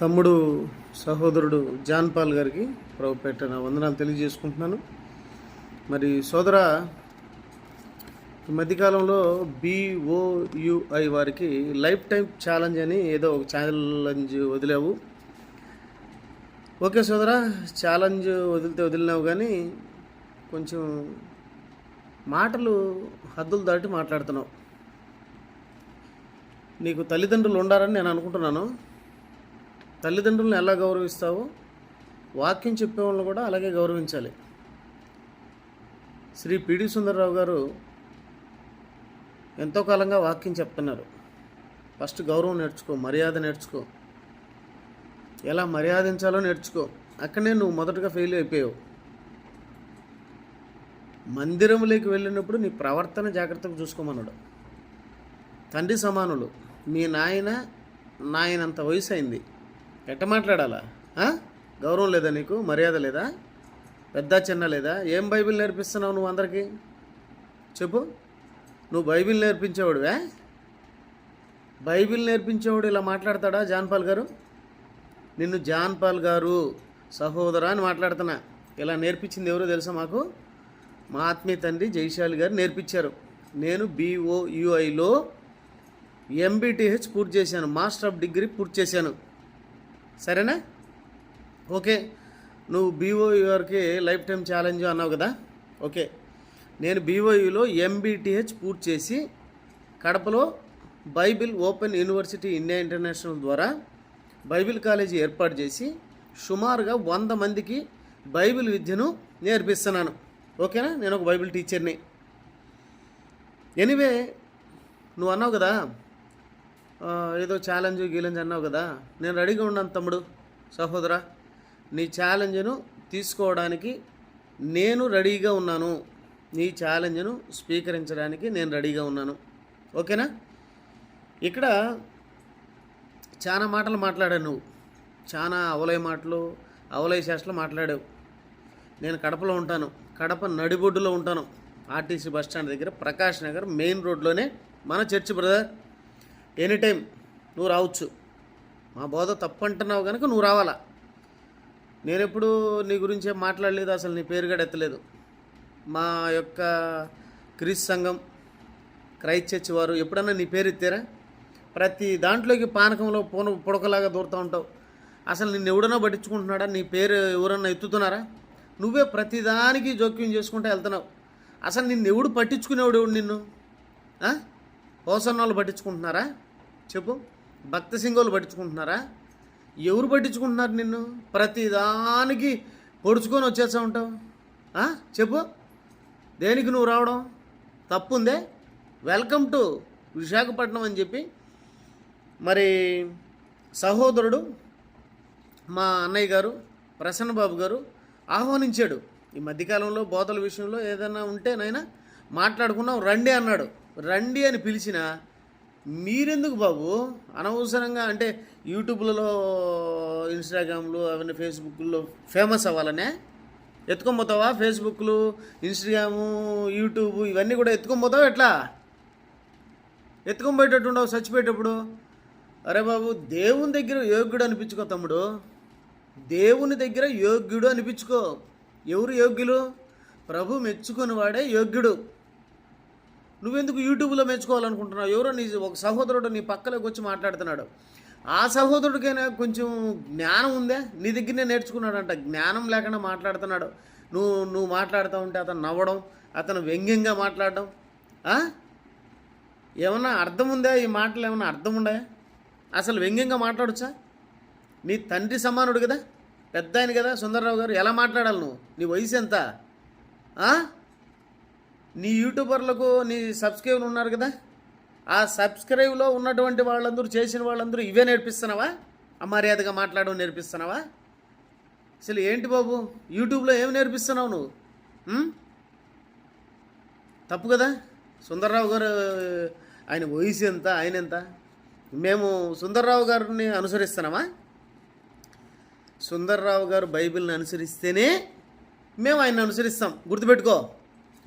తమ్ముడు సహోదరుడు John Paul గారికి ప్రభుపేట పెట్టిన వందనాలు తెలియజేసుకుంటున్నాను. మరి సోదర ఈ మధ్యకాలంలో బిఓయుఐ వారికి లైఫ్ టైం ఛాలెంజ్ అని ఏదో ఒక ఛాలెంజ్ వదిలావు. ఓకే సోదరా ఛాలెంజ్ వదిలితే వదిలినావు కానీ కొంచెం మాటలు హద్దులు దాటి మాట్లాడుతున్నావు. నీకు తల్లిదండ్రులు ఉండారని నేను అనుకుంటున్నాను. తల్లిదండ్రులను ఎలా గౌరవిస్తావో వాక్యం చెప్పే వాళ్ళని కూడా అలాగే గౌరవించాలి. శ్రీ పిడి సుందరరావు గారు ఎంతో కాలంగా వాక్యం చెప్తున్నారు. ఫస్ట్ గౌరవం నేర్చుకో మర్యాద నేర్చుకో. ఎలా మర్యాదించాలో నేర్చుకో. అక్కడనే నువ్వు మొదటగా ఫెయిల్ అయిపోయావు. మందిరంలోకి వెళ్ళినప్పుడు నీ ప్రవర్తన జాగ్రత్తగా చూసుకోమన్నాడు. తండ్రి సమానులు మీ నాయన నాయనంత వయసు అయింది. ఎట్ట మాట్లాడాలా? గౌరవం లేదా నీకు? మర్యాద లేదా? పెద్ద చిన్న లేదా? ఏం బైబిల్ నేర్పిస్తున్నావు నువ్వు అందరికీ? చెప్పు. నువ్వు బైబిల్ నేర్పించేవాడువే బైబిల్ నేర్పించేవాడు ఇలా మాట్లాడతాడా జాన్పాల్ గారు? నిన్ను జాన్పాల్ గారు సహోదరా అని మాట్లాడుతున్నా. ఇలా నేర్పించింది ఎవరో తెలుసా మాకు? మా ఆత్మీయ తండ్రి జైశాలి గారు నేర్పించారు. నేను బీఓయుఐలో ఎంబీటీహెచ్ పూర్తి చేశాను. మాస్టర్ ఆఫ్ డిగ్రీ పూర్తి చేశాను. సరేనా? ఓకే. నువ్వు బీఓయూఆర్కి లైఫ్ టైం ఛాలెంజ్ అన్నావు కదా? ఓకే. నేను బీఓయూలో ఎంబీటీహెచ్ పూర్తి చేసి కడపలో Bible open university India international ద్వారా బైబిల్ కాలేజీ ఏర్పాటు చేసి సుమారుగా వంద మందికి బైబిల్ విద్యను నేర్పిస్తున్నాను. ఓకేనా? నేను ఒక బైబిల్ టీచర్ని. ఎనీవే నువ్వు అన్నావు కదా ఏదో ఛాలెంజ్ గీలెంజ్ అన్నావు కదా? నేను రెడీగా ఉన్నాను తమ్ముడు సహోదరా. నీ ఛాలెంజ్ను తీసుకోవడానికి నేను రెడీగా ఉన్నాను. నీ ఛాలెంజ్ను స్వీకరించడానికి నేను రెడీగా ఉన్నాను. ఓకేనా? ఇక్కడ చాలా మాటలు మాట్లాడావు నువ్వు. చాలా అవలయ మాటలు అవలయ చేష్టలు మాట్లాడావు. నేను కడపలో ఉంటాను. కడప నడిబొడ్డులో ఉంటాను. ఆర్టీసీ బస్ స్టాండ్ దగ్గర ప్రకాష్ నగర్ మెయిన్ రోడ్లోనే మన చర్చి బ్రదర్. ఎనీ టైం నువ్వు రావచ్చు. మా బోధ తప్పు అంటున్నావు కనుక నువ్వు రావాలా? నేనెప్పుడు నీ గురించే మాట్లాడలేదు అసలు నీ పేరు కూడా ఎత్తలేదు. మా యొక్క క్రీస్ సంఘం క్రైస్ట్ చర్చ్ వారు ఎప్పుడన్నా నీ పేరు ఎత్తారా? ప్రతి దాంట్లోకి పానకంలో పూన పుడకలాగా దూరుతూ ఉంటావు. అసలు నిన్ను ఎవడన్నా పట్టించుకుంటున్నాడా? నీ పేరు ఎవరన్నా ఎత్తుతున్నారా? నువ్వే ప్రతిదానికి జోక్యం చేసుకుంటూ వెళ్తున్నావు. అసలు నిన్ను ఎవడు పట్టించుకునేవాడు ఎవడు నిన్ను? ఆ? వాళ్ళు పట్టించుకుంటున్నారా? చెప్పు. భక్త సింగోళ్ళు పట్టించుకుంటున్నారా? ఎవరు పట్టించుకుంటున్నారు నిన్ను? ప్రతిదానికి పొడుచుకొని వచ్చేస్తా ఉంటావు. చెప్పు. దేనికి నువ్వు రావడం? తప్పుందే. వెల్కమ్ టు విశాఖపట్నం అని చెప్పి మరి సహోదరుడు మా అన్నయ్య గారు ప్రసన్న బాబు గారు ఆహ్వానించాడు. ఈ మధ్యకాలంలో బోధల విషయంలో ఏదైనా ఉంటే నైనా మాట్లాడుకున్నాం రండి అన్నాడు. రండి అని పిలిచిన మీరెందుకు బాబు? అనవసరంగా అంటే యూట్యూబ్లలో ఇన్స్టాగ్రామ్లు అవన్నీ ఫేస్బుక్లో ఫేమస్ అవ్వాలనే? ఎత్తుకొని ఫేస్బుక్లు ఇన్స్టాగ్రాము యూట్యూబ్ ఇవన్నీ కూడా ఎత్తుకొని పోతావా ఎట్లా? ఎత్తుకొని పోయేటట్టు ఉండవు చచ్చిపోయేటప్పుడు? అరే బాబు దేవుని దగ్గర యోగ్యుడు అనిపించుకో తమ్ముడు. దేవుని దగ్గర యోగ్యుడు అనిపించుకో. ఎవరు యోగ్యులు? ప్రభు మెచ్చుకొని వాడే యోగ్యుడు. నువ్వెందుకు యూట్యూబ్లో మెచ్చుకోవాలనుకుంటున్నావు? ఎవరో నీ ఒక సహోదరుడు నీ పక్కలోకి వచ్చి మాట్లాడుతున్నాడు. ఆ సహోదరుడికైనా కొంచెం జ్ఞానం ఉందే? నీ దగ్గరనే నేర్చుకున్నాడంట. జ్ఞానం లేకుండా మాట్లాడుతున్నాడు. నువ్వు నువ్వు మాట్లాడుతూ ఉంటే అతను నవ్వడం అతను వ్యంగ్యంగా మాట్లాడడం ఏమన్నా అర్థం ఉందా? ఈ మాటలు ఏమన్నా అర్థం ఉండాయా? అసలు వ్యంగ్యంగా మాట్లాడొచ్చా? నీ తండ్రి సమానుడు కదా? పెద్ద ఆయన కదా? సుందరరావు గారు? ఎలా మాట్లాడాలి నువ్వు? నీ వయసు ఎంత? నీ యూట్యూబర్లకు నీ సబ్స్క్రైబర్ ఉన్నారు కదా? ఆ సబ్స్క్రైబ్లో ఉన్నటువంటి వాళ్ళందరూ చేసిన వాళ్ళందరూ ఇవే నేర్పిస్తున్నావా? అమర్యాదగా మాట్లాడడం నేర్పిస్తున్నావా? అసలు ఏంటి బాబు? యూట్యూబ్లో ఏం నేర్పిస్తున్నావు నువ్వు? తప్పు కదా? సుందర్రావు గారు ఆయన వయసు ఎంత ఆయన ఎంత? మేము సుందర్రావు గారిని అనుసరిస్తున్నామా? సుందర్రావు గారు బైబిల్ని అనుసరిస్తేనే మేము ఆయన అనుసరిస్తాం. గుర్తుపెట్టుకో.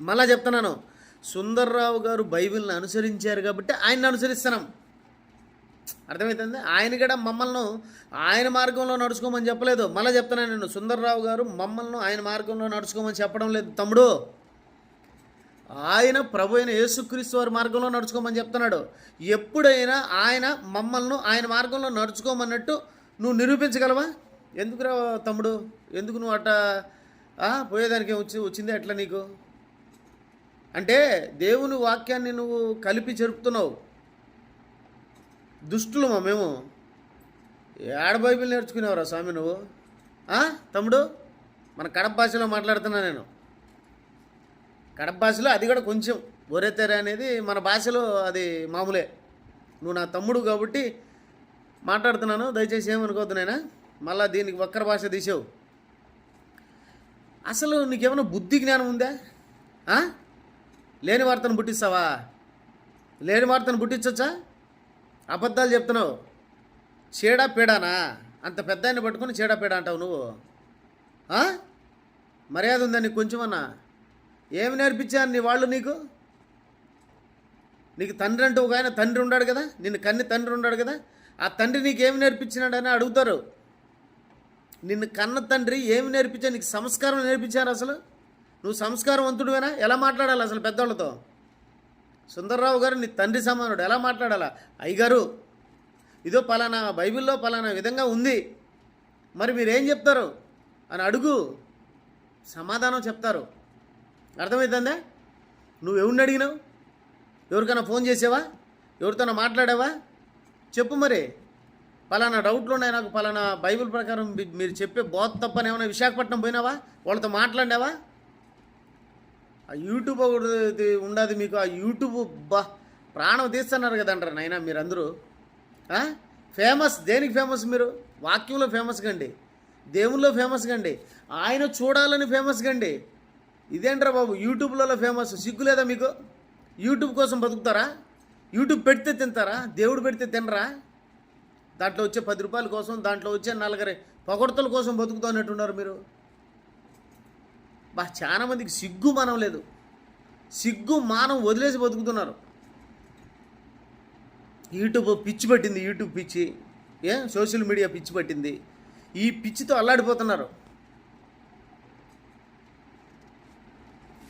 మళ్ళా చెప్తున్నాను. సుందర్రావు గారు బైబిల్ని అనుసరించారు కాబట్టి ఆయన్ని అనుసరిస్తున్నాం. అర్థమవుతుంది ఆయన కూడా మమ్మల్ని ఆయన మార్గంలో నడుచుకోమని చెప్పలేదు. మళ్ళీ చెప్తున్నాను నేను సుందర్రావు గారు మమ్మల్ని ఆయన మార్గంలో నడుచుకోమని చెప్పడం లేదు. తమ్ముడు ఆయన ప్రభు అయిన యేసుక్రీస్తు వారి మార్గంలో నడుచుకోమని చెప్తున్నాడు. ఎప్పుడైనా ఆయన మమ్మల్ని ఆయన మార్గంలో నడుచుకోమన్నట్టు నువ్వు నిరూపించగలవా? ఎందుకురా తమ్ముడు? ఎందుకు నువ్వు అట్ట పోయేదానికి వచ్చి వచ్చింది ఎట్లా నీకు? అంటే దేవుని వాక్యాన్ని నువ్వు కలిపి జరుపుతున్నావు. దుష్టులమా మేము? ఏడ బైబిల్ నేర్చుకునేవరా స్వామి నువ్వు? తమ్ముడు? మన కడప భాషలో మాట్లాడుతున్నా నేను. కడప భాషలో అది కూడా కొంచెం. ఒరేతెర అనేది మన భాషలో అది మామూలే. నువ్వు నా తమ్ముడు కాబట్టి మాట్లాడుతున్నాను. దయచేసి ఏమనుకోవద్దు నేనా మళ్ళా దీనికి వక్ర భాష తీసావు. అసలు నీకేమైనా బుద్ధి జ్ఞానం ఉందా? లేని వార్తను పుట్టిస్తావా? లేని వార్తను పుట్టించొచ్చా? అబద్ధాలు చెప్తున్నావు. చీడా పీడానా? అంత పెద్ద ఆయన పట్టుకుని చీడా పీడ అంటావు నువ్వు. మర్యాద ఉందా నీకు కొంచెమన్నా? ఏమి నేర్పించారు నీ వాళ్ళు నీకు? నీకు తండ్రి అంటూ ఒక ఆయన తండ్రి ఉన్నాడు కదా? నిన్ను కన్ని తండ్రి ఉన్నాడు కదా? ఆ తండ్రి నీకేమి నేర్పించినాడని అడుగుతారు. నిన్ను కన్న తండ్రి ఏమి నేర్పించా నీకు సంస్కారం నేర్పించారు అసలు? నువ్వు సంస్కారవంతుడువేనా? ఎలా మాట్లాడాలి అసలు పెద్దోళ్ళతో? సుందర్రావు గారు నీ తండ్రి సమానుడు. ఎలా మాట్లాడాలా? అయ్యగారు ఇదో పలానా బైబిల్లో పలానా విధంగా ఉంది. మరి మీరేం చెప్తారు? అని అడుగు. సమాధానం చెప్తారు. అర్థమవుతుందా నువ్వు ఎవరిని అడిగినావు? ఎవరికైనా ఫోన్ చేసావా? ఎవరితోనో మాట్లాడావా? చెప్పు మరి. పలానా డౌట్లు ఉన్నాయి నాకు పలానా బైబిల్ ప్రకారం మీరు చెప్పే బోధ తప్పని ఏమైనా విశాఖపట్నం పోయినావా? వాళ్ళతో మాట్లాడావా ఆ యూట్యూబ్ ఒకటి ఉండదు మీకు ఆ యూట్యూబ్ బా ప్రాణం తీస్తున్నారు కదంటారు నాయన మీరందరూ. ఫేమస్ దేనికి ఫేమస్ మీరు? వాక్యంలో ఫేమస్ కండి. దేవుల్లో ఫేమస్ కండి. ఆయన చూడాలని ఫేమస్ కండి. ఇదేంట్రా బాబు యూట్యూబ్లలో ఫేమస్ సిగ్గు లేదా మీకు? యూట్యూబ్ కోసం బతుకుతారా? యూట్యూబ్ పెడితే తింటారా? దేవుడు పెడితే తినరా? దాంట్లో వచ్చే పది రూపాయల కోసం దాంట్లో వచ్చే నలుగురి పొగడతల కోసం బతుకుతూ అన్నట్టున్నారు మీరు. బా చాలా మందికి సిగ్గు మనం లేదు. సిగ్గు మానం వదిలేసి బతుకుతున్నారు. యూట్యూబ్ పిచ్చి పట్టింది యూట్యూబ్ పిచ్చి. ఏ సోషల్ మీడియా పిచ్చి పట్టింది. ఈ పిచ్చితో అల్లాడిపోతున్నారు.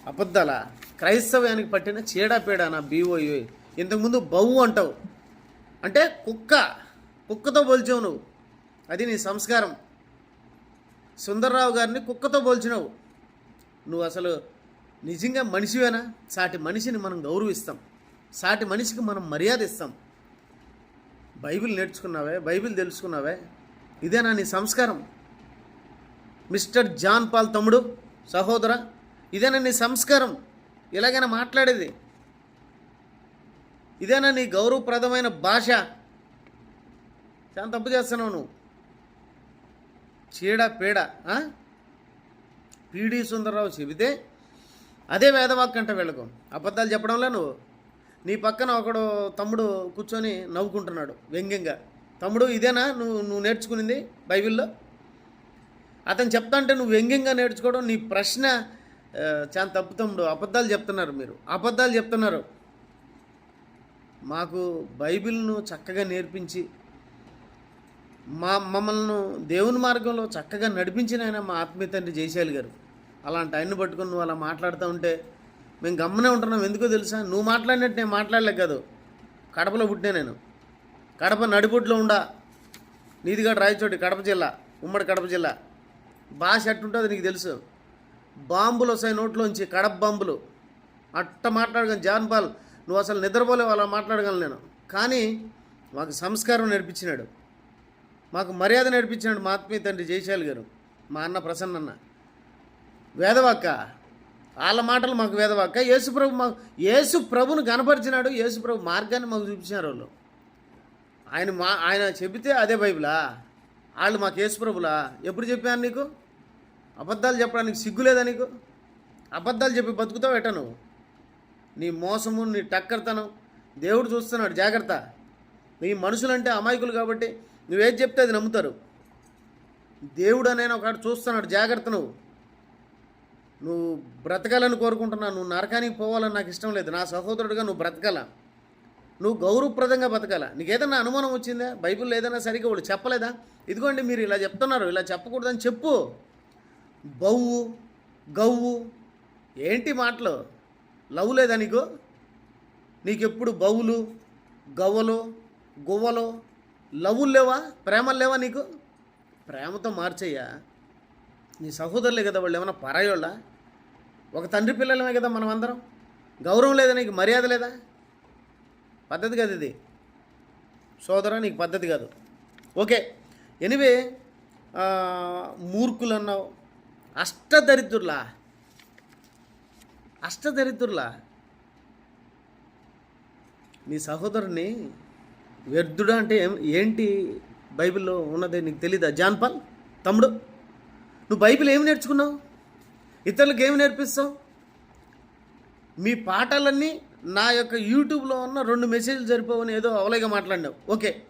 అబద్ధాల క్రైస్తవ్యానికి పట్టిన చీడపీడాన బీఓయో ఇంతకుముందు బవ్వు అంటావు. అంటే కుక్క కుక్కతో పోల్చావు నువ్వు. అది నీ సంస్కారం. సుందర్రావు గారిని కుక్కతో పోల్చినావు. నువ్వు అసలు నిజంగా మనిషివేనా? సాటి మనిషిని మనం గౌరవిస్తాం. సాటి మనిషికి మనం మర్యాద ఇస్తాం బైబిల్ నేర్చుకున్నావే? బైబిల్ తెలుసుకున్నావే? ఇదేనా నీ సంస్కారం? మిస్టర్ జాన్ పాల్ తమ్ముడు సహోదర ఇదేనా నీ సంస్కారం? ఇలాగైనా మాట్లాడేది. ఇదేనా నీ గౌరవప్రదమైన భాష? చాలా తప్పు చేస్తున్నావు నువ్వు. చీడ పీడ పీడి సుందరరావు చెబితే అదే వేదవాక్ అంట వీళ్ళకు. అబద్ధాలు చెప్పడంలో నువ్వు? నీ పక్కన ఒకడు తమ్ముడు కూర్చొని నవ్వుకుంటున్నాడు వ్యంగ్యంగా. తమ్ముడు ఇదేనా? నువ్వు నువ్వు నేర్చుకునింది బైబిల్లో? అతను చెప్తా అంటే నువ్వు వ్యంగ్యంగా నేర్చుకోవడం నీ ప్రశ్న చాలా తప్పు తమ్ముడు అబద్ధాలు చెప్తున్నారు మీరు. అబద్ధాలు చెప్తున్నారు. మాకు బైబిల్ను చక్కగా నేర్పించి మా మమ్మల్ని దేవుని మార్గంలో చక్కగా నడిపించిన ఆయన మా ఆత్మీయ తండ్రి జయశాలి గారు. అలాంటి ఆయన్ని పట్టుకొని నువ్వు అలా మాట్లాడుతూ ఉంటే మేము గమ్మనే ఉంటున్నాం. ఎందుకో తెలుసా? నువ్వు మాట్లాడినట్టు నేను మాట్లాడలేక కాదు. కడపలో పుట్టినా నేను. కడప నడిబొడ్లో ఉండా. నీదిగాడు రాయచోటి కడప జిల్లా ఉమ్మడి కడప జిల్లా. భాష ఎట్టుంటుందో నీకు తెలుసు. బాంబులు వస్తాయి నోట్లోంచి కడప బాంబులు. అట్ట మాట్లాడగలను. జాన్ పాల్ నువ్వు అసలు నిద్రపోలేవు అలా మాట్లాడగలను నేను. కానీ మాకు సంస్కారం నేర్పించినాడు. మాకు మర్యాద నేర్పించినాడు మా ఆత్మీయ తండ్రి జయశాలి గారు మా అన్న ప్రసన్న అన్న వేదవాక్క. వాళ్ళ మాటలు మాకు వేదవాక్క. యేసుప్రభు మాకు యేసు ప్రభును కనపరిచినాడు. యేసుప్రభు మార్గాన్ని మాకు చూపించినారు వాళ్ళు. ఆయన మా ఆయన చెబితే అదే బైబిలా? వాళ్ళు మాకు యేసుప్రభులా ఎప్పుడు చెప్పాను నీకు? అబద్ధాలు చెప్పడానికి సిగ్గు లేదా నీకు? అబద్ధాలు చెప్పి బతుకుతావు ఎట నువ్వు? నీ మోసము నీ టక్కర్తనం దేవుడు చూస్తున్నాడు. జాగ్రత్త. నీ మనుషులంటే అమాయకులు కాబట్టి నువ్వేది చెప్తే అది నమ్ముతారు. దేవుడు అనే ఒకడు చూస్తున్నాడు. జాగ్రత్త నువ్వు. నువ్వు బ్రతకాలని కోరుకుంటున్నా నువ్వు నరకానికి పోవాలని నాకు ఇష్టం లేదు. నా సహోదరుడిగా నువ్వు బ్రతకాల. నువ్వు గౌరవప్రదంగా బతకాల. నీకు ఏదైనా అనుమానం వచ్చిందా? బైబిల్లో ఏదైనా సరిగ్గా వాళ్ళు చెప్పలేదా? ఇదిగోండి మీరు ఇలా చెప్తున్నారు ఇలా చెప్పకూడదని చెప్పు. బవ్వు గవ్వు ఏంటి మాటలు? లవ్ లేదా నీకు? నీకెప్పుడు బవులు గవ్వలు గువ్వలు లవ్వులు లేవా? ప్రేమలు లేవా నీకు? ప్రేమతో మార్చయ్యా. నీ సహోదరులే కదా వాళ్ళు ఏమైనా పరాయోళ్ళా? ఒక తండ్రి పిల్లలమే కదా మనం అందరం గౌరవం లేదా నీకు? మర్యాద లేదా? పద్ధతి కాదు ఇది. సోదర నీకు పద్ధతి కాదు. ఓకే. ఎనివే మూర్ఖులు అన్నావు అష్టదరిద్రులా? అష్టదరిద్రులా? నీ సహోదరుని వ్యర్థుడు అంటే ఏంటి బైబిల్లో ఉన్నది నీకు తెలీదా? జాన్పాల్ తమ్ముడు నువ్వు బైబిల్ ఏమి నేర్చుకున్నావు? ఇతరులకు ఏమి నేర్పిస్తావు? మీ పాఠాలన్నీ నా యొక్క యూట్యూబ్లో ఉన్న రెండు మెసేజ్లు సరిపోవని ఏదో అవలేగా మాట్లాడినావు. ఓకే.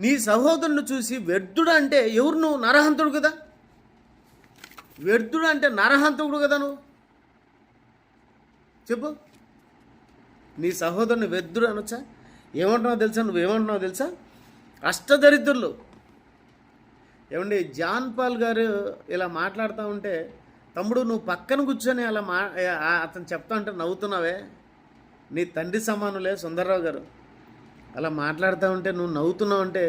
నీ సహోదరుని చూసి వ్యర్థుడు అంటే ఎవరు నువ్వు? నరహంతుడు కదా. వ్యర్థుడు అంటే నరహంతుడు కదా నువ్వు. చెప్పు. నీ సహోదరుని వ్యర్థుడు అనొచ్చా? ఏమంటున్నావు తెలుసా? నువ్వు ఏమంటున్నావు తెలుసా? అష్టదరిద్రులు. ఏమండి జాన్ పాల్ గారు ఇలా మాట్లాడుతూ ఉంటే తమ్ముడు నువ్వు పక్కన కూర్చొని అలా మా అతను చెప్తా ఉంటే నవ్వుతున్నావే? నీ తండ్రి సమానులే సుందర్రావు గారు. అలా మాట్లాడుతూ ఉంటే నువ్వు నవ్వుతున్నావు అంటే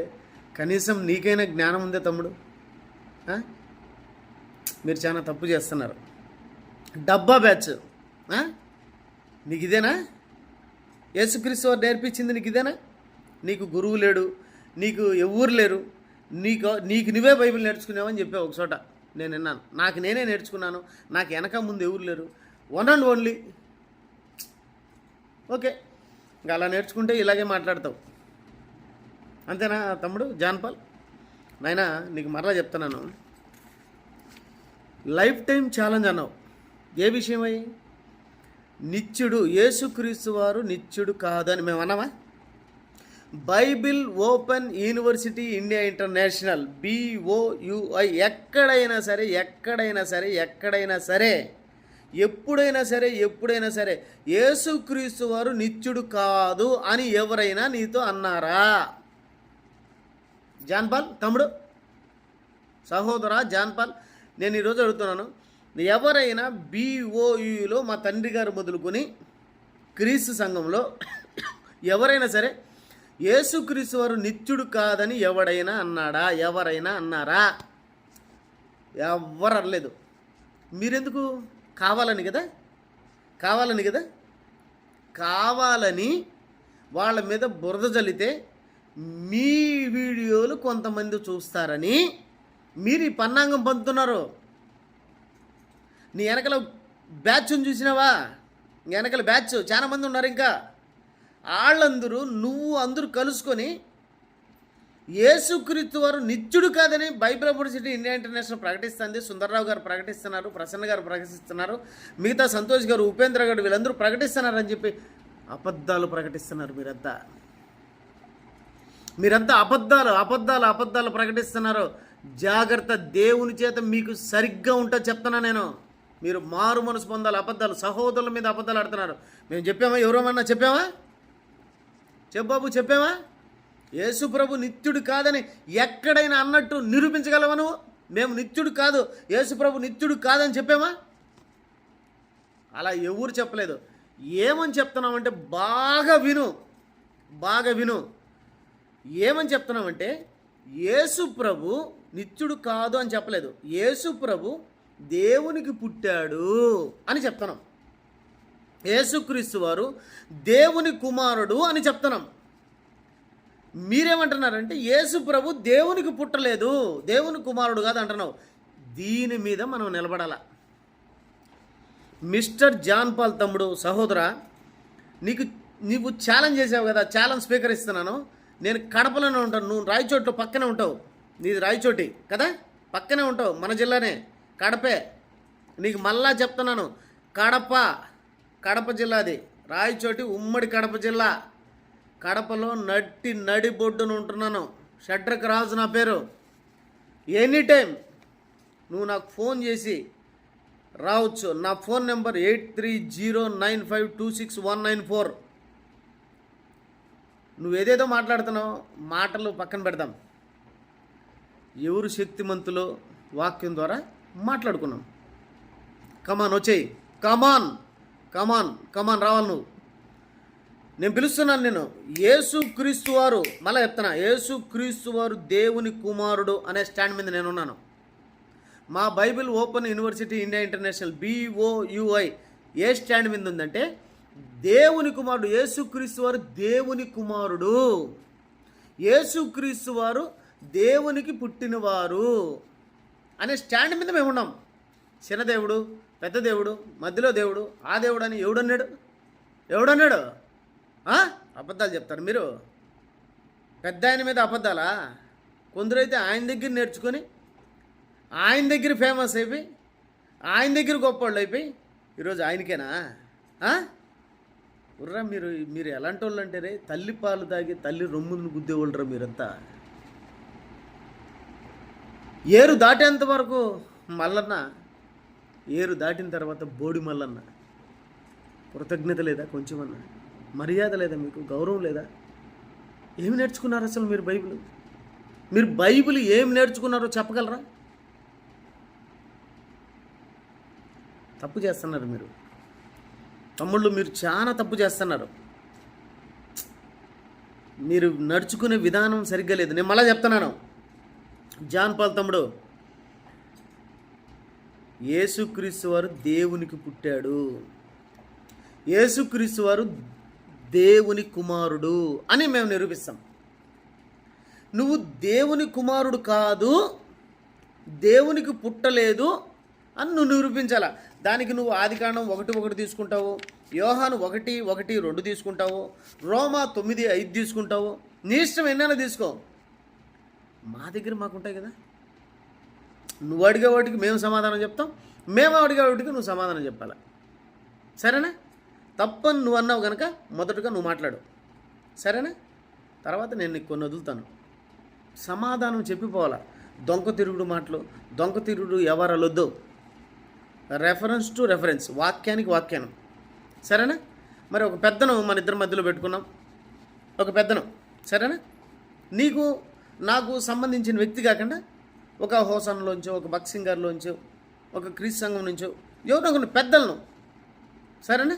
కనీసం నీకైనా జ్ఞానం ఉందే తమ్ముడు. మీరు చాలా తప్పు చేస్తున్నారు. డబ్బా బ్యాచ్. నీకు ఇదేనా యేసుక్రీస్తు వారు నేర్పించింది నీకు ఇదేనా నీకు గురువు లేడు నీకు ఎవరు లేరు నీకు నీకు నువ్వే బైబిల్ నేర్చుకున్నావని చెప్పావు ఒక చోట. నేను విన్నాను. నాకు నేనే నేర్చుకున్నాను. నాకు వెనక ముందు ఎవరు లేరు. One and only okay. ఇంకా అలా నేర్చుకుంటే ఇలాగే మాట్లాడతావు. అంతేనా తమ్ముడు? జాన్పాల్ నాయనా నీకు మరలా చెప్తున్నాను. లైఫ్ టైం ఛాలెంజ్ అన్నావు. ఏ విషయమై నిత్యుడు యేసుక్రీస్తు వారు నిత్యుడు కాదని మేము అన్నామా? Bible open university India international BOUI ఎక్కడైనా సరే ఎక్కడైనా సరే ఎక్కడైనా సరే ఎప్పుడైనా సరే ఎప్పుడైనా సరే యేసుక్రీస్తు వారు నిత్యుడు కాదు అని ఎవరైనా నీతో అన్నారా? జాన్పాల్ తమ్ముడు? సహోదరా జాన్పాల్ నేను ఈరోజు అడుగుతున్నాను ఎవరైనా బీఓయులో మా తండ్రి గారు మొదలుకొని క్రీస్తు సంఘంలో ఎవరైనా సరే యేసుక్రీస్తు వారు నిత్యుడు కాదని ఎవడైనా అన్నాడా? ఎవరైనా అన్నారా? ఎవరు అనలేదు. మీరెందుకు? కావాలని కదా? కావాలని కదా? కావాలని వాళ్ళ మీద బురద జల్లితే మీ వీడియోలు కొంతమంది చూస్తారని మీరు ఈ పన్నాంగం పొందుతున్నారు. నీ వెనకల బ్యాచ్ని చూసినావా? వెనకల బ్యాచ్ చాలామంది ఉన్నారు ఇంకా. వాళ్ళందరూ నువ్వు అందరూ కలుసుకొని యేసుక్రీస్తు వారు నిత్యుడు కాదని బైబిల్ యూనివర్సిటీ ఇండియా ఇంటర్నేషనల్ ప్రకటిస్తుంది. సుందర్రావు గారు ప్రకటిస్తున్నారు ప్రసన్న గారు ప్రకటిస్తున్నారు మిగతా సంతోష్ గారు ఉపేంద్ర గారు వీళ్ళందరూ ప్రకటిస్తున్నారని చెప్పి అబద్ధాలు ప్రకటిస్తున్నారు మీరంతా. మీరంతా అబద్ధాలు అబద్ధాలు అబద్ధాలు ప్రకటిస్తున్నారు. జాగ్రత్త దేవుని చేత మీకు సరిగ్గా ఉంటే చెప్తున్నా నేను. మీరు మారు మనసు పొందాలి అబద్ధాలు సహోదరుల మీద అబద్ధాలు ఆడుతున్నారు. మేము చెప్పామా? ఎవరేమన్నా చెప్పామా? చెప్పబాబు చెప్పామా యేసు ప్రభు నిత్యుడు కాదని ఎక్కడైనా అన్నట్టు నిరూపించగలవా నువ్వు? మేము నిత్యుడు కాదు యేసు ప్రభు నిత్యుడు కాదని చెప్పామా? అలా ఎవరు చెప్పలేదు. ఏమని చెప్తున్నామంటే బాగా విను బాగా విను. ఏమని చెప్తున్నామంటే యేసు ప్రభు నిత్యుడు కాదు అని చెప్పలేదు. యేసు ప్రభు దేవునికి పుట్టాడు అని చెప్తున్నాం. యేసుక్రీస్తు వారు దేవుని కుమారుడు అని చెప్తున్నాం. మీరేమంటున్నారంటే యేసు ప్రభు దేవునికి పుట్టలేదు దేవుని కుమారుడు కాదు అంటున్నావు. దీని మీద మనం నిలబడాల. మిస్టర్ జాన్ పాల్ తమ్ముడు సహోదర నీకు నీవు ఛాలెంజ్ చేసావు కదా ఛాలెంజ్ స్వీకరిస్తున్నాను. నేను కడపలోనే ఉంటాను నువ్వు రాయచోట్లో పక్కనే ఉంటావు. నీది రాయచోటి కదా? పక్కనే ఉంటావు మన జిల్లానే కడపే. నీకు మళ్ళా చెప్తున్నాను కడప కడప జిల్లాది రాయచోటి ఉమ్మడి కడప జిల్లా. కడపలో నట్టి నడి బొడ్డున ఉంటున్నాను. షట్రక్ రాజు నా పేరు. ఎనీ టైం నువ్వు నాకు ఫోన్ చేసి రావచ్చు. నా phone number eight three zero nine five two six one nine four. నువ్వేదేదో మాట్లాడుతున్నావు మాటలు పక్కన పెడదాం. ఎవరు శక్తిమంతులో వాక్యం ద్వారా మాట్లాడుకున్నాం. కమాన్ వచ్చేయి. కమాన్ కమాన్ కమాన్ రావాలి నువ్వు. నేను పిలుస్తున్నాను నేను యేసు క్రీస్తు వారు మళ్ళీ చెప్తున్నా యేసు క్రీస్తు వారు దేవుని కుమారుడు అనే స్టాండ్ మీద నేను ఉన్నాను మా Bible open university India international BOUI ఏ స్టాండ్ మీద ఉందంటే దేవుని కుమారుడు యేసుక్రీస్తు వారు దేవుని కుమారుడు. యేసుక్రీస్తు వారు దేవునికి పుట్టినవారు అనే స్టాండ్ మీద మేము ఉన్నాం చిన్నదేవుడు పెద్ద దేవుడు మధ్యలో దేవుడు ఆ దేవుడు అని ఎవడన్నాడు? ఎవడన్నాడు అబద్ధాలు చెప్తారు మీరు. పెద్ద ఆయన మీద అబద్ధాలా? కొందరైతే ఆయన దగ్గర నేర్చుకొని ఆయన దగ్గర ఫేమస్ అయిపోయి ఆయన దగ్గర గొప్పవాళ్ళు అయిపోయి ఈరోజు ఆయనకేనా? ఉర్రా మీరు మీరు ఎలాంటి వాళ్ళు అంటే రే తల్లి పాలు తాగి తల్లి రొమ్మును గుద్దేవాళ్ళరా మీరంతా. ఏరు దాటేంత వరకు మల్లన్న ఏరు దాటిన తర్వాత బోడి మల్లన్న. కృతజ్ఞత లేదా కొంచెమన్నా? మర్యాద లేదా మీకు? గౌరవం లేదా? ఏమి నేర్చుకున్నారు అసలు మీరు బైబిల్? మీరు బైబిల్ ఏం నేర్చుకున్నారో చెప్పగలరా? తప్పు చేస్తున్నారు మీరు. తమ్ముళ్ళు మీరు చాలా తప్పు చేస్తున్నారు. మీరు నడుచుకునే విధానం సరిగ్గా లేదు. నేను మళ్ళీ చెప్తున్నాను. జాన్ పాల్ తమ్ముడు యేసుక్రీస్తు వారు దేవునికి పుట్టాడు. యేసుక్రీస్తు వారు దేవుని కుమారుడు అని మేము నిరూపిస్తాం. నువ్వు దేవుని కుమారుడు కాదు దేవునికి పుట్టలేదు అని నువ్వు నిరూపించాల? దానికి నువ్వు ఆదికాండం ఒకటి ఒకటి తీసుకుంటావు యోహాను ఒకటి ఒకటి రెండు తీసుకుంటావు రోమా తొమ్మిది ఐదు తీసుకుంటావు నీ ఇష్టం ఎన్నైనా తీసుకో. మా దగ్గర మాకుంటాయి కదా. నువ్వు అడిగే వాటికి మేము సమాధానం చెప్తాం. మేము అడిగే వాటికి నువ్వు సమాధానం చెప్పాలి. సరేనా? తప్పని నువ్వు అన్నావు కనుక మొదటగా నువ్వు మాట్లాడు. సరేనా? తర్వాత నేను నీకు కొన్ని వదులుతాను. సమాధానం చెప్పిపోవాలా? దొంగ తిరుగుడు మాటలు దొంగ తిరుగుడు ఎవరలొద్దు రెఫరెన్స్ టు రెఫరెన్స్ వాక్యానికి వాక్యానం. సరేనా? మరి ఒక పెద్దను మన ఇద్దరి మధ్యలో పెట్టుకున్నాం. ఒక పెద్దను. సరేనా? నీకు నాకు సంబంధించిన వ్యక్తి కాకుండా ఒక హోసన్లోంచో ఒక బక్సింగర్లోంచో ఒక క్రీస్ సంఘం నుంచో ఎవరో కొన్ని పెద్దలను. సరేనా?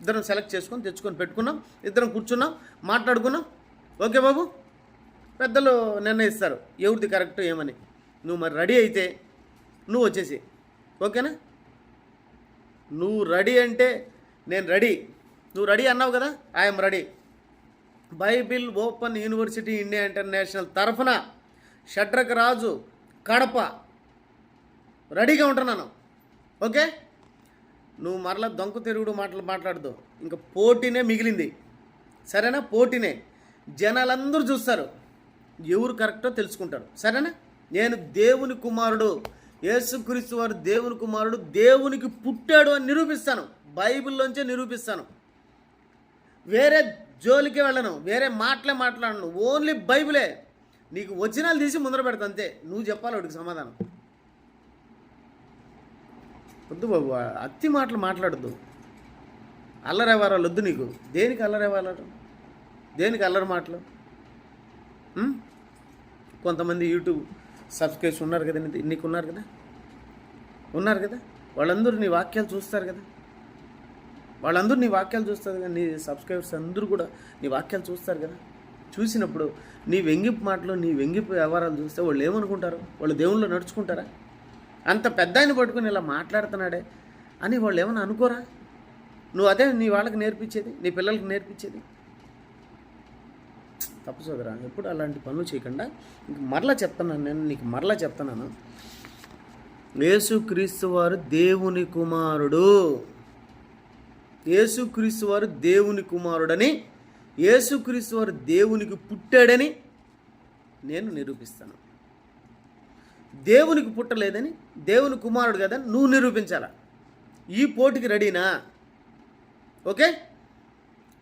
ఇద్దరం సెలెక్ట్ చేసుకొని తెచ్చుకొని పెట్టుకున్నాం ఇద్దరం కూర్చున్నాం మాట్లాడుకున్నాం. ఓకే బాబు? పెద్దలు నిర్ణయిస్తారు ఎవరిది కరెక్ట్ ఏమని. నువ్వు మరి రెడీ అయితే నువ్వు వచ్చేసి ఓకేనా? నువ్వు రెడీ అంటే నేను రెడీ. నువ్వు రెడీ అన్నావు కదా I'm ready. Bible open university India international తరఫున షడ్రక్ రాజు కడప. రెడీగా ఉంటున్నాను ఓకే? నువ్వు మరలా దొంగ తిరుగుడు మాటలు మాట్లాడదు. ఇంకా పోటీనే మిగిలింది. సరేనా? పోటీనే. జనాలందరూ చూస్తారు. ఎవరు కరెక్టో తెలుసుకుంటారు. సరేనా? నేను దేవుని కుమారుడు. యేసుక్రీస్తు వారు దేవుని కుమారుడు. దేవునికి పుట్టాడు అని నిరూపిస్తాను. బైబిల్లోంచే నిరూపిస్తాను. వేరే జోలికి వెళ్ళను. వేరే మాటలే మాట్లాడను. ఓన్లీ బైబిలే. నీకు వచనాలు తీసి ముందర పెడతా అంతే. నువ్వు చెప్పాలి వాడికి సమాధానం. వద్దు బాబు అత్తి మాటలు మాట్లాడద్దు. అల్లరేవారాలు వద్దు నీకు. దేనికి అల్లరేవారు దేనికి అల్లరి మాటలు? కొంతమంది యూట్యూబ్ సబ్స్క్రైబ్స్ ఉన్నారు కదా నీకు ఉన్నారు కదా? ఉన్నారు కదా? వాళ్ళందరూ నీ వాక్యాలు చూస్తారు కదా? వాళ్ళందరూ నీ వాక్యాలు చూస్తారు కదా? నీ సబ్స్క్రైబర్స్ అందరూ కూడా నీ వాక్యాలు చూస్తారు కదా? చూసినప్పుడు నీ వెంగిపు మాటలు నీ వెంగిపు వ్యవహారాలు చూస్తే వాళ్ళు ఏమనుకుంటారు? వాళ్ళు దేవుళ్ళు నడుచుకుంటారా? అంత పెద్ద ఆయన పట్టుకుని ఇలా మాట్లాడుతున్నాడే అని వాళ్ళు ఏమైనా అనుకోరా? నువ్వు అదే నీ వాళ్ళకి నేర్పించేది నీ పిల్లలకి నేర్పించేది? తప్పు సోదరా ఎప్పుడు అలాంటి పనులు చేయకుండా ఇంక మరలా చెప్తున్నాను నేను నీకు మరలా చెప్తున్నాను. యేసుక్రీస్తు వారు దేవుని కుమారుడు. యేసుక్రీస్తు వారు దేవుని కుమారుడని యేసుక్రీస్తు వారు దేవునికి పుట్టాడని నేను నిరూపిస్తాను. దేవునికి పుట్టలేదని దేవుని కుమారుడు కదా నువ్వు నిరూపించాలా? ఈ పోటీకి రెడీనా? ఓకే?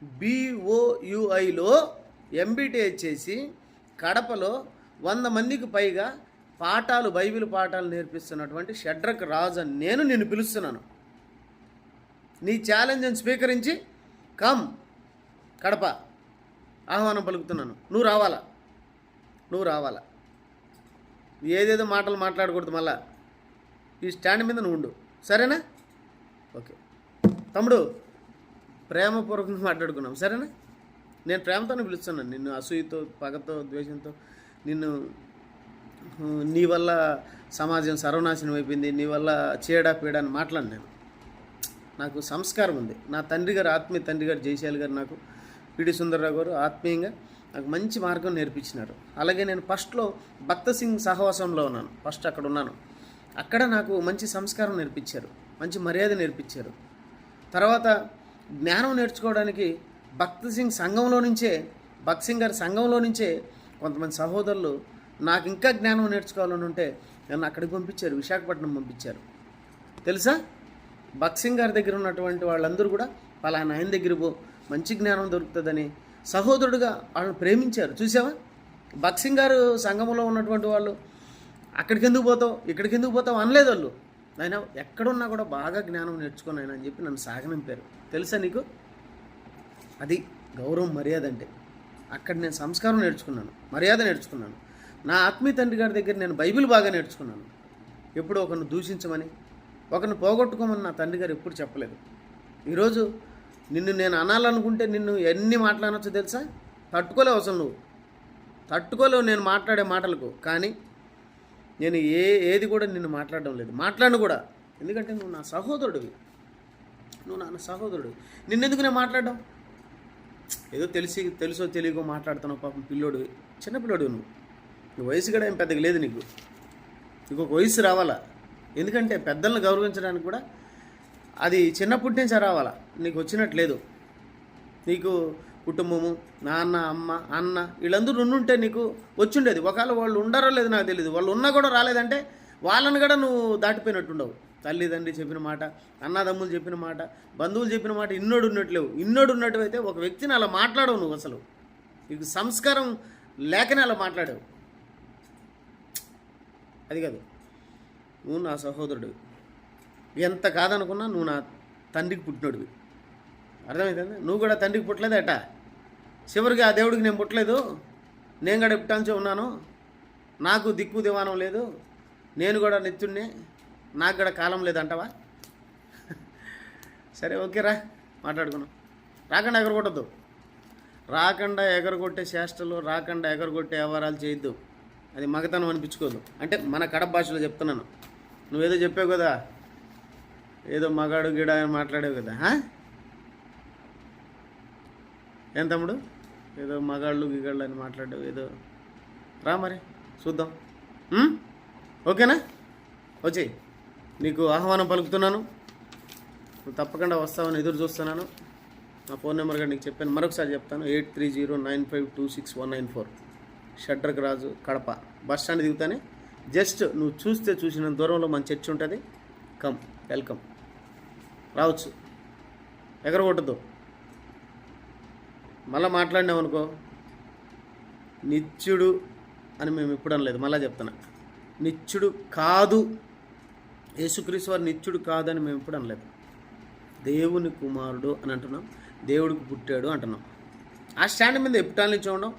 బిఓయుఐలో ఎంబీటీఐ చేసి కడపలో వంద మందికి పైగా పాఠాలు బైబిల్ పాఠాలు నేర్పిస్తున్నటువంటి షడ్రక్ రాజు అని నేను నిన్ను పిలుస్తున్నాను. నీ ఛాలెంజ్ని స్వీకరించి కమ్. కడప. ఆహ్వానం పలుకుతున్నాను. నువ్వు రావాలా? నువ్వు రావాలా? ఏదేదో మాటలు మాట్లాడకూడదు మళ్ళా. ఈ స్టాండ్ మీద నువ్వు ఉండు. సరేనా? ఓకే. తమ్ముడు ప్రేమపూర్వకంగా మాట్లాడుకున్నాం. సరేనా? నేను ప్రేమతోనే పిలుస్తున్నాను. నిన్ను అసూయతో పగతో ద్వేషంతో నిన్ను నీ వల్ల సమాజం సర్వనాశనం అయిపోయింది నీ వల్ల చీడ పీడ అని మాట్లాడినాను నాకు సంస్కారం ఉంది. నా తండ్రి గారు ఆత్మీయ తండ్రి గారు జయశాలి గారు నాకు పిడి సుందర్రావు గారు ఆత్మీయంగా నాకు మంచి మార్గం నేర్పించినారు. అలాగే నేను ఫస్ట్లో భక్త సింగ్ సహవాసంలో ఉన్నాను. ఫస్ట్ అక్కడ ఉన్నాను. అక్కడ నాకు మంచి సంస్కారం నేర్పించారు. మంచి మర్యాద నేర్పించారు. తర్వాత జ్ఞానం నేర్చుకోవడానికి భక్త సింగ్ సంఘంలో నుంచే భక్త్ సింగ్ గారి సంఘంలో నుంచే కొంతమంది సహోదరులు నాకు ఇంకా జ్ఞానం నేర్చుకోవాలని ఉంటే నన్ను అక్కడికి పంపించారు విశాఖపట్నం పంపించారు. తెలుసా? భక్సింగ్ గారి దగ్గర ఉన్నటువంటి వాళ్ళందరూ కూడా పలానా ఆయన దగ్గర పో మంచి జ్ఞానం దొరుకుతుందని సహోదరుడుగా వాళ్ళని ప్రేమించారు. చూసావా? భక్సింగ్ గారు సంఘంలో ఉన్నటువంటి వాళ్ళు అక్కడికి ఎందుకు పోతావు? ఇక్కడికి ఎందుకు పోతావు? అనలేదు వాళ్ళు. ఆయన ఎక్కడున్నా కూడా బాగా జ్ఞానం నేర్చుకుని ఆయన అని చెప్పి నన్ను సాగనింపారు. తెలుసా నీకు? అది గౌరవం మర్యాద అంటే. అక్కడ నేను సంస్కారం నేర్చుకున్నాను మర్యాద నేర్చుకున్నాను. నా ఆత్మీయ తండ్రి గారి దగ్గర నేను బైబిల్ బాగా నేర్చుకున్నాను. ఎప్పుడు ఒకరిని దూషించమని ఒకరిని పోగొట్టుకోమని నా తండ్రి గారు ఎప్పుడు చెప్పలేదు. ఈరోజు నిన్ను నేను అనాలనుకుంటే నిన్ను ఎన్ని మాట్లాడనొచ్చో తెలుసా? తట్టుకోలేవు అసలు నువ్వు. తట్టుకోలేవు నేను మాట్లాడే మాటలకు. కానీ నేను ఏ ఏది కూడా నిన్ను మాట్లాడడం లేదు. మాట్లాడను కూడా. ఎందుకంటే నువ్వు నా సహోదరుడివి. నువ్వు నా సహోదరుడు నిన్నెందుకు నేను మాట్లాడడం? ఏదో తెలిసి తెలుసో తెలియకో మాట్లాడుతున్నావు పాపం పిల్లోడివి. చిన్నపిల్లోడు నువ్వు. నువ్వు వయసు కూడా ఏం పెద్దగా లేదు నీకు. నీకు ఒక వయసు రావాలా? ఎందుకంటే పెద్దలను గౌరవించడానికి కూడా అది చిన్నప్పటి నుంచే రావాలా? నీకు వచ్చినట్టు లేదు. నీకు కుటుంబము నాన్న అమ్మ అన్న వీళ్ళందరూ ఉండుంటే నీకు వచ్చిండేది. ఒకవేళ వాళ్ళు ఉండారో లేదు నాకు తెలియదు వాళ్ళు ఉన్నా కూడా రాలేదంటే వాళ్ళని కూడా నువ్వు దాటిపోయినట్టుండవు. తల్లిదండ్రి చెప్పిన మాట అన్నదమ్ములు చెప్పిన మాట బంధువులు చెప్పిన మాట ఇన్నోడు ఉన్నట్లేవు ఇన్నోడు ఉన్నట్టు అయితే ఒక వ్యక్తిని అలా మాట్లాడవు నువ్వు అసలు. నీకు సంస్కారం లేకనే అలా మాట్లాడావు. అది కాదు. నువ్వు నా సహోదరుడు. ఎంత కాదనుకున్నా నువ్వు నా తండ్రికి పుట్టినోడివి. అర్థమవుతుంది నువ్వు కూడా తండ్రికి పుట్టలేదట చివరికి ఆ దేవుడికి నేను పుట్టలేదు. నేను కూడా ఇప్పటాంచే ఉన్నాను. నాకు దిక్కు దివానం లేదు. నేను కూడా నిత్యుడినే నాకు కూడా కాలం లేదంటావా సరే ఓకే రా మాట్లాడుకున్నాం. రాకుండా ఎగరగొట్టద్దు. రాకుండా ఎగరగొట్టే చేష్టలు రాకుండా ఎగరగొట్టే వ్యవహారాలు చేయొద్దు. అది మగతనం అనిపించుకోదు. అంటే మన కడప భాషలో చెప్తున్నాను. నువ్వేదో చెప్పావు కదా ఏదో మగాడు గిడ అని మాట్లాడావు కదా ఏం తమ్ముడు? ఏదో మగాళ్ళు గిగాళ్ళు అని మాట్లాడావు ఏదో. రా మరి చూద్దాం. ఓకేనా? వచ్చేయి నీకు ఆహ్వానం పలుకుతున్నాను. నువ్వు తప్పకుండా వస్తావని ఎదురు చూస్తున్నాను. నా ఫోన్ నెంబర్ కూడా నీకు చెప్పాను. మరొకసారి చెప్తాను. Eight three zero nine five two six one nine four. Shadrach Raju Kadapa. Bus stand దిగుతానే. Just నువ్వు చూస్తే చూసిన దూరంలో మన చర్చ్ ఉంటుంది. Come welcome. రావచ్చు. ఎగరగొట్టద్దు. మళ్ళీ మాట్లాడినామనుకో నిత్యుడు అని మేము ఇప్పుడు అనలేదు మళ్ళీ చెప్తున్నా. నిత్యుడు కాదు. యేసుక్రీస్తు వారు నిత్యుడు కాదని మేము ఎప్పుడు అనలేదు. దేవుని కుమారుడు అని అంటున్నాం దేవుడికి పుట్టాడు అంటున్నాం. ఆ స్టాండ్ మీద ఎప్పుటాల చూడడం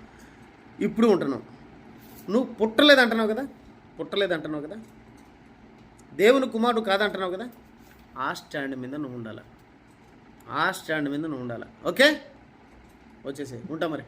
ఇప్పుడు ఉంటున్నాం. నువ్వు పుట్టలేదు అంటున్నావు కదా? పుట్టలేదు అంటున్నావు కదా? దేవుని కుమారుడు కాదంటున్నావు కదా? ఆ స్టాండ్ మీద నువ్వు ఉండాలి? ఆ స్టాండ్ మీద నువ్వు ఉండాలి? ఓకే? వచ్చేసేయ్ ఉంటా మరి.